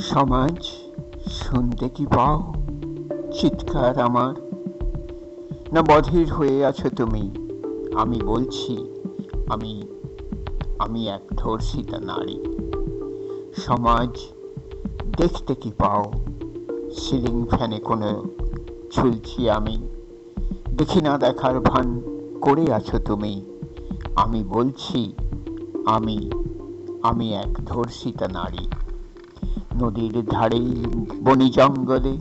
সমাজ, শুনতে কি পাও? চিৎকার আমার। না বধির হয়ে আছো তুমি। আমি বলছি, আমি আমি এক ধর্ষিতা নারী। সমাজ, দেখতে কি পাও? সিলিং ফ্যানে কোনো ঝুলছি আমি। দেখি না দেখার ভান করে আছো তুমি। আমি বলছি, আমি আমি এক ধর্ষিতা নারী। নদীর ধারে, বনি জঙ্গলে,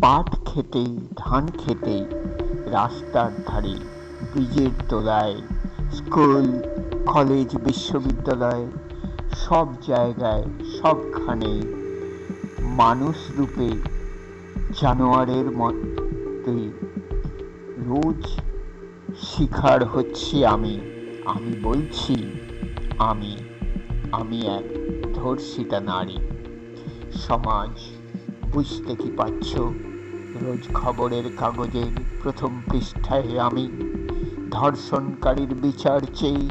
পাট খেতে, ধান খেতে, রাস্তার ধারে, ব্রিজের তলায়, স্কুল, কলেজ, বিশ্ববিদ্যালয়, সব জায়গায়, সবখানে মানুষ রূপে জানোয়ারের মতে রোজ শিকার হচ্ছি আমি। আমি বলছি, আমি আমি এক ধর্ষিতা নারী। সমাজ। বুঝতে কি পারছ? রোজ খবরের কাগজের প্রথম পৃষ্ঠায় আমি ধর্ষণকারীর বিচার চেয়ে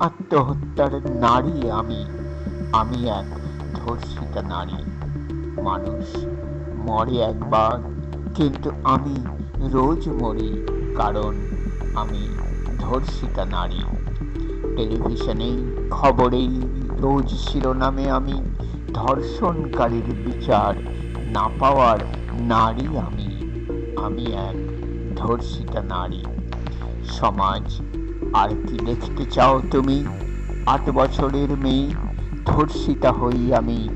আত্মহত্যার নারী আমি। আমি এক ধর্ষিতা নারী। মানুষ মরে একবার, কিন্তু আমি রোজ মরি কারণ আমি ধর্ষিতা নারী। টেলিভিশনে খবরেই রোজ শিরোনামে আমি ধর্ষণকারীর বিচার না পাওয়ার নারী আমি। আমি এক ধর্ষিতা নারী। সমাজ, আর কি দেখতে চাও তুমি? আট বছরের মেয়ে, ধর্ষিতা হই আমি।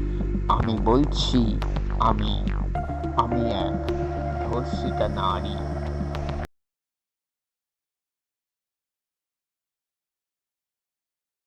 আমি বলছি, আমি আমি এক ধর্ষিতা নারী।